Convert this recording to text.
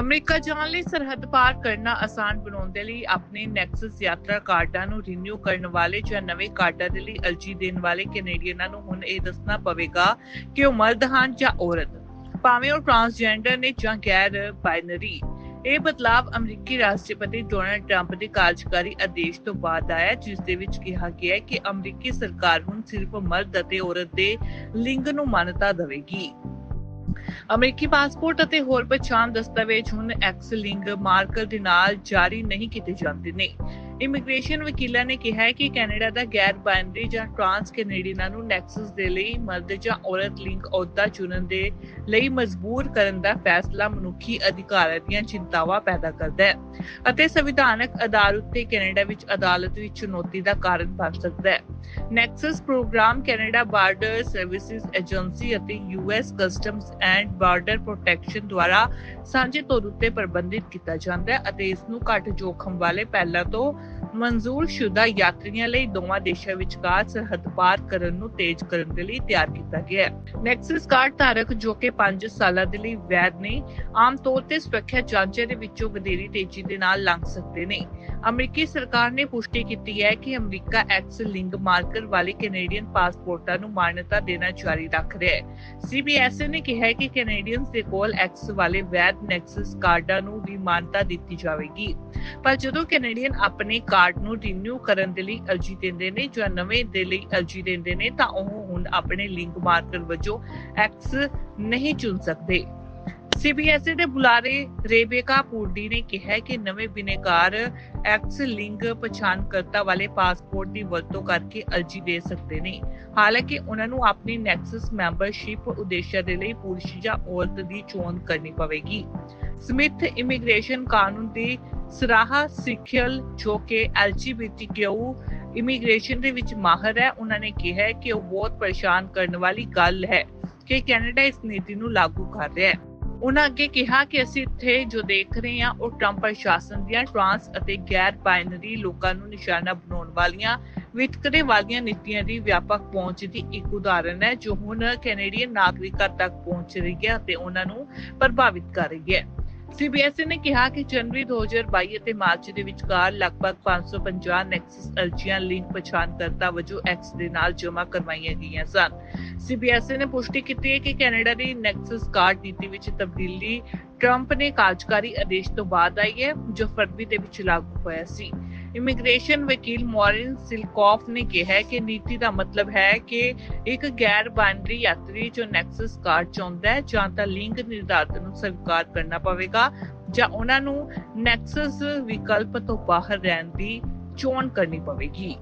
America ਜਾਣ ਲਈ ਸਰਹੱਦ ਪਾਰ ਕਰਨਾ ਆਸਾਨ ਬਣਾਉਣ ਦੇ ਲਈ ਆਪਣੇ ਨੈਕਸਸ ਯਾਤਰਾ ਕਾਰਡਾਂ ਨੂੰ ਰੀਨਿਊ ਕਰਨ ਵਾਲੇ ਜਾਂ ਨਵੇਂ ਕਾਰਡਾਂ ਦੇ ਲਈ ਅਰਜ਼ੀ ਦੇਣ ਵਾਲੇ ਕੈਨੇਡੀਅਨਾਂ ਨੂੰ ਹੁਣ ਇਹ ਦੱਸਣਾ ਪਵੇਗਾ ਕਿ ਉਹ ਮਰਦ ਹਨ ਜਾਂ ਔਰਤ। ਭਾਵੇਂ ਉਹ ਟਰਾਂਸਜੈਂਡਰ ਨੇ ਜਾਂ ਗੈਰ ਬਾਈਨਰੀ ਇਹ ਬਦਲਾਵ ਅਮਰੀਕੀ ਰਾਸ਼ਟਰਪਤੀ ਡੋਨਾਲਡ ਟਰੰਪ ਦੇ ਕਾਰਜਕਾਰੀ ਆਦੇਸ਼ ਤੋਂ ਬਾਅਦ ਆਇਆ, ਜਿਸ ਦੇ ਵਿੱਚ ਕਿਹਾ ਗਿਆ ਹੈ ਕਿ ਅਮਰੀਕੀ ਸਰਕਾਰ ਹੁਣ ਸਿਰਫ ਮਰਦ ਅਤੇ ਔਰਤ ਦੇ ਲਿੰਗ ਨੂੰ ਮਾਨਤਾ ਦੇਵੇਗੀ। ਅਮਰੀਕੀ ਪਾਸਪੋਰਟ ਅਤੇ ਹੋਰ ਪਛਾਣ ਦਸਤਾਵੇਜ਼ ਹੁਣ ਐਕਸ ਲਿੰਗ ਮਾਰਕਰ ਦੇ ਨਾਲ ਜਾਰੀ ਨਹੀਂ ਕੀਤੇ ਜਾਂਦੇ ਨੇ। ਇਮੀਗ੍ਰੇਸ਼ਨ ਵਕੀਲਾਂ ਨੇ ਕਿਹਾ ਹੈ ਕਿ ਕੈਨੇਡਾ ਦਾ ਗੈਰ ਬਾਈਨਰੀ ਜਾਂ ਟਰਾਂਸ ਕੈਨੇਡੀਅਨਾਂ ਨੂੰ ਨੈਕਸਸ ਦੇ ਲਈ ਮਰਦ ਜਾਂ ਔਰਤ ਲਿੰਗ ਅਹੁਦਾ ਚੁਣਨ ਦੇ ਲਈ ਮਜਬੂਰ ਕਰਨ ਦਾ ਫੈਸਲਾ ਮਨੁੱਖੀ ਅਧਿਕਾਰਾਂ ਦੀਆਂ ਚਿੰਤਾਵਾਂ ਪੈਦਾ ਕਰਦਾ ਹੈ ਅਤੇ ਸੰਵਿਧਾਨਕ ਆਧਾਰ ਉੱਤੇ ਕੈਨੇਡਾ ਵਿੱਚ ਅਦਾਲਤ ਵਿੱਚ ਚੁਣੌਤੀ ਦਾ ਕਾਰਨ ਬਣ ਸਕਦਾ ਹੈ। NEXUS program Canada border services agency ਅਤੇ US customs and border protection ਦੁਆਰਾ ਸਾਂਝੇ ਤੌਰ ਉੱਤੇ ਪ੍ਰਬੰਧਿਤ ਕੀਤਾ ਜਾਂਦਾ ਹੈ ਅਤੇ ਇਸ ਨੂੰ ਘੱਟ ਜੋਖਮ ਵਾਲੇ ਪਹਿਲਾਂ ਤੋਂ ਮਨਜ਼ੂਰਸ਼ੁਦਾ ਯਾਤਰੀਆਂ ਲਈ ਦੋਵਾਂ ਦੇਸ਼ਾਂ ਵਿਚਕਾਰ ਸਰਹੱਦ ਪਾਰ ਕਰਨ ਨੂੰ ਤੇਜ਼ ਕਰਨ ਦੇ ਲਈ ਤਿਆਰ ਕੀਤਾ ਗਿਆ ਹੈ। ਨੈਕਸਸ ਕਾਰਡ ਧਾਰਕ ਜੋ ਕਿ 5 ਸਾਲਾਂ ਦੇ ਲਈ ਵੈਧ ਨੇ, ਆਮ ਤੌਰ ਤੇ ਸੁਰੱਖਿਆ ਜਾਂਚਾਂ ਦੇ ਵਿੱਚੋਂ ਵਧੇਰੀ ਤੇਜ਼ੀ ਦੇ ਨਾਲ ਲੰਘ ਸਕਦੇ ਨੇ। ਅਮਰੀਕੀ ਸਰਕਾਰ ਨੇ ਪੁਸ਼ਟੀ ਕੀਤੀ ਹੈ ਕਿ ਅਮਰੀਕਾ ਐਕਸ ਲਿੰਗ ਮਾਰਕਰ ਵਾਲੇ ਕੈਨੇਡੀਅਨ ਪਾਸਪੋਰਟਾਂ ਨੂੰ ਮਾਨਤਾ ਦੇਣਾ ਜਾਰੀ ਰੱਖ ਰਿਹਾ ਹੈ। ਸੀਬੀਐਸਏ ਨੇ ਕਿਹਾ ਹੈ ਕਿ ਕੈਨੇਡੀਅਨਸ ਦੇ ਕੋਲ ਐਕਸ ਵਾਲੇ ਵੈਧ ਨੈਕਸਸ ਕਾਰਡਾਂ ਨੂੰ ਵੀ ਮਾਨਤਾ ਦਿੱਤੀ ਜਾਵੇਗੀ। ਪਰ ਜਦੋਂ ਕੈਨੇਡੀਅਨ ਆਪਣੇ ਕਾਰਡ ਨੂੰ ਰੀਨਿਊ ਕਰਨ ਦੇ ਲਈ ਅਰਜ਼ੀ ਦਿੰਦੇ ਨੇ, ਜਾਂ ਨਵੇਂ ਦੇ ਲਈ ਅਰਜ਼ੀ ਦਿੰਦੇ ਨੇ, ਤਾਂ ਉਹ ਹੁਣ ਆਪਣੇ ਲਿੰਕ ਮਾਰਕਰ ਵਜੋਂ ਐਕਸ ਨਹੀਂ ਚੁਣ ਸਕਦੇ। ਸੀਬੀਐਸਈ ਦੇ ਬੁਲਾਰੇ ਰੇਬੇਕਾ ਪੂਰਡੀ ਨੇ ਕਿਹਾ ਕਿ ਨਵੇਂ ਬਿਨੇਕਾਰ ਐਕਸ ਲਿੰਕ ਪਛਾਣਕਰਤਾ ਵਾਲੇ ਪਾਸਪੋਰਟ ਦੀ ਵਰਤੋਂ ਕਰਕੇ ਅਰਜ਼ੀ ਦੇ ਸਕਦੇ ਨੇ। ਹਾਲਾਂਕਿ ਉਹਨਾਂ ਨੂੰ ਆਪਣੀ ਨੈਕਸਸ ਮੈਂਬਰਸ਼ਿਪ ਉਦੇਸ਼ਾਂ ਦੇ ਲਈ ਪੁਰਸ਼ ਜਾਂ ਔਰਤ ਦੀ ਚੋਣ ਕਰਨੀ ਪਵੇਗੀ। ਸਮਿਥ ਇਮੀਗ੍ਰੇਸ਼ਨ ਕਾਨੂੰਨ ਦੀ ਸਰਾਹਾ ਸਿੱਖਿਅਲ ਜੋ ਕਿ ਐਲਜੀਬੀਟੀਕਿਊ ਇਮੀਗ੍ਰੇਸ਼ਨ ਦੇ ਵਿੱਚ ਮਾਹਰ ਹੈ, ਉਹਨਾਂ ਨੇ ਕਿਹਾ ਕਿ ਉਹ ਬਹੁਤ ਪਰੇਸ਼ਾਨ ਕਰਨ ਵਾਲੀ ਗੱਲ ਹੈ ਕਿ ਕੈਨੇਡਾ ਇਸ ਨੀਤੀ ਨੂੰ ਲਾਗੂ ਕਰ ਰਿਹਾ ਹੈ। ਉਹਨਾਂ ਅੱਗੇ ਕਿਹਾ ਕਿ ਅਸੀਂ ਇੱਥੇ ਜੋ ਦੇਖ ਰਹੇ ਹਾਂ, ਉਹ ਟਰੰਪ ਪ੍ਰਸ਼ਾਸਨ ਦੀਆਂ ਟਰਾਂਸ ਅਤੇ ਗੈਰ ਬਾਈਨਰੀ ਲੋਕਾਂ ਨੂੰ ਨਿਸ਼ਾਨਾ ਬਣਾਉਣ ਵਾਲੀਆਂ, ਵਿਤਕਰੇ ਵਾਲੀਆਂ ਨੀਤੀਆਂ ਦੀ ਵਿਆਪਕ ਪਹੁੰਚ ਦੀ ਇੱਕ ਉਦਾਹਰਨ ਹੈ, ਜੋ ਹੁਣ ਕੈਨੇਡੀਅਨ ਨਾਗਰਿਕਾਂ ਤੱਕ ਪਹੁੰਚ ਰਹੀ ਹੈ ਅਤੇ ਉਹਨਾਂ ਨੂੰ ਪ੍ਰਭਾਵਿਤ ਕਰ ਰਹੀ ਹੈ। ਸੀਬੀਐਸਈ ਨੇ ਕਿਹਾ ਕਿ ਜਨਵਰੀ 2022 ਅਤੇ ਮਾਰਚ ਦੇ ਵਿਚਕਾਰ ਲਗਭਗ 550 ਨੈਕਸਸ ਅਰਜ਼ੀਆਂ ਲਿੰਕ ਪਛਾਣਕਰਤਾ ਵਜੋਂ ਐਕਸ ਦੇ ਨਾਲ ਜਮ੍ਹਾਂ ਕਰਵਾਈਆਂ ਗਈਆਂ ਸਨ। ਸੀਬੀਐਸਈ ਨੇ ਪੁਸ਼ਟੀ ਕੀਤੀ ਹੈ ਕਿ ਕੈਨੇਡਾ ਦੀ ਨੈਕਸਸ ਕਾਰਡ ਨੀਤੀ ਵਿੱਚ ਤਬਦੀਲੀ ਟਰੰਪ ਨੇ ਕਾਰਜਕਾਰੀ ਆਦੇਸ਼ ਤੋਂ ਬਾਅਦ ਆਈ ਹੈ, ਜੋ ਫਰਵਰੀ ਦੇ ਵਿੱਚ ਲਾਗੂ ਹੋਇਆ ਸੀ। ਇਮੀਗ੍ਰੇਸ਼ਨ ਵਕੀਲ ਮੌਰਿਨ ਸਿਲਕੌਫ ਨੇ ਕਿਹਾ ਕਿ ਨੀਤੀ ਦਾ ਮਤਲਬ ਹੈ ਕਿ ਇੱਕ ਗੈਰ ਬਾਈਨਰੀ ਯਾਤਰੀ ਜੋ ਨੈਕਸਸ ਕਾਰਡ ਚਾਹੁੰਦਾ ਹੈ ਜਾਂ ਤਾਂ ਲਿੰਗ ਨਿਰਧਾਰਤ ਨੂੰ ਸਵੀਕਾਰ ਕਰਨਾ ਪਵੇਗਾ ਜਾਂ ਉਹਨਾਂ ਨੂੰ ਨੈਕਸਸ ਵਿਕਲਪ ਤੋਂ ਬਾਹਰ ਰਹਿਣ ਦੀ ਚੋਣ ਕਰਨੀ ਪਵੇਗੀ।